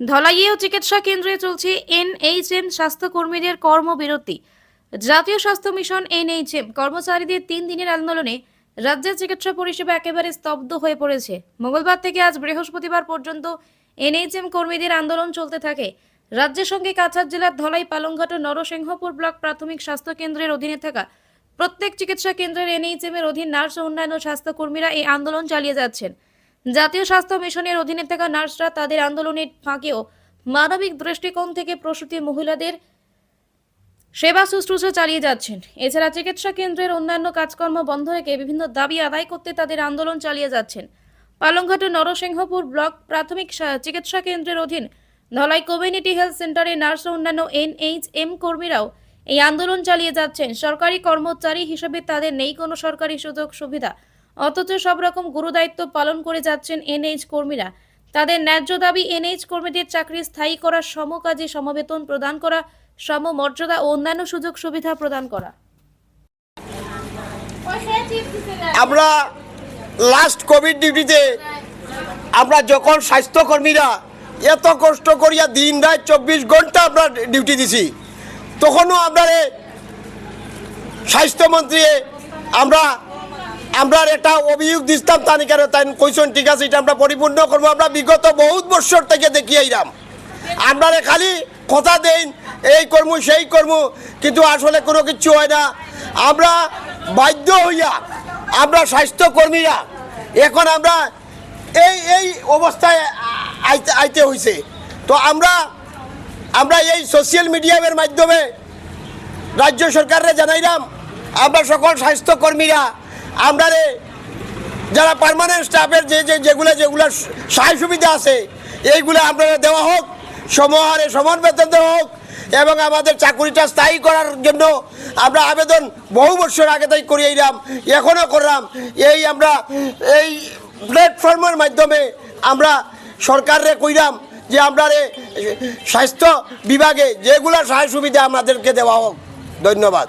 ধলাইয়েও চিকিৎসা কেন্দ্রে চলছে এনএইচএম স্বাস্থ্যকর্মীদের কর্মবিরতি। জাতীয় স্বাস্থ্য মিশন এনএইচএম কর্মচারীদের তিন দিনের আন্দোলনে রাজ্যের চিকিৎসা পরিষেবা একেবারে স্তব্ধ হয়ে পড়েছে। মঙ্গলবার থেকে আজ বৃহস্পতিবার পর্যন্ত এনএইচএম কর্মীদের আন্দোলন চলতে থাকে। রাজ্যের সঙ্গে কাছাড় জেলার ধলাই, পালংঘাট ও নরসিংহপুর ব্লক প্রাথমিক স্বাস্থ্য কেন্দ্রের অধীনে থাকা প্রত্যেক চিকিৎসা কেন্দ্রের এনএইচএম এর অধীন নার্স ও অন্যান্য স্বাস্থ্যকর্মীরা এই আন্দোলন চালিয়ে যাচ্ছেন। জাতীয় স্বাস্থ্য মিশনের অধীনে থাকা নার্সরা তাদের আন্দোলনের ফাঁকেও মানবিক দৃষ্টিকোণ থেকে প্রসূতি মহিলাদের সেবা শুশ্রূষা চালিয়ে যাচ্ছেন। এছাড়া চিকিৎসা কেন্দ্রের অন্যান্য কাজকর্ম বন্ধ রেখে বিভিন্ন দাবি আদায় করতে তাদের আন্দোলন চালিয়ে যাচ্ছেন। পালংঘাট ও নরসিংহপুর ব্লক প্রাথমিক চিকিৎসা কেন্দ্রের অধীন ধলাই কমিউনিটি হেলথ সেন্টারে নার্স ও অন্যান্য এনএইচএম কর্মীরাও এই আন্দোলন চালিয়ে যাচ্ছেন। সরকারি কর্মচারী হিসেবে তাদের নেই কোনো সরকারি সুযোগ সুবিধা। অথচ সব রকম গুরুদায়িত্ব পালন করে যাচ্ছেন এনএইচ কর্মীরা। তাদের ন্যায্য দাবি, এনএইচ কর্মীদের চাকরি স্থায়ী করা, সমকাজে সমবেতন প্রদান করা, সমমর্যাদা ও অন্যান্য সুযোগ সুবিধা প্রদান করা। আমরা লাস্ট কোভিড ডিউটিতে আমরা যখন স্বাস্থ্যকর্মীরা এত কষ্ট করিয়া দিন রাত চব্বিশ ঘণ্টা আমরা ডিউটি দিছি, তখনও আমরা স্বাস্থ্যমন্ত্রী আমরা আমরা একটা অভিযোগ দিতাম তানি কেন তাই কইসন ঠিক আছে, এটা আমরা পরিপূর্ণ করব। আমরা বিগত বহুত বছর থেকে দেখি আইরাম আমরা খালি কথা দেন এই কর্ম, সেই কর্ম। কিন্তু আসলে কোনো কিছু হয় না। আমরা বাধ্য হইয়া, আমরা স্বাস্থ্যকর্মীরা এখন আমরা এই এই অবস্থায় আইতে আইতে হয়েছে তো আমরা আমরা এই সোশ্যাল মিডিয়ামের মাধ্যমে রাজ্য সরকারে জানাইলাম, আমরা সকল স্বাস্থ্যকর্মীরা আমরা যারা পার্মানেন্ট স্টাফের যে যে যেগুলো যেগুলো সহায় সুবিধা আছে, এইগুলো আপনারা দেওয়া হোক, সমহারে সমান বেতন দেওয়া হোক, এবং আমাদের চাকুরিটা স্থায়ী করার জন্য আমরা আবেদন বহু বছর আগে তাই করে এলাম এখনও করলাম। এই আমরা, এই প্ল্যাটফর্মের মাধ্যমে আমরা সরকারে কইলাম যে আমরা স্বাস্থ্য বিভাগে যেগুলো সহায় সুবিধা আমাদেরকে দেওয়া হোক। ধন্যবাদ।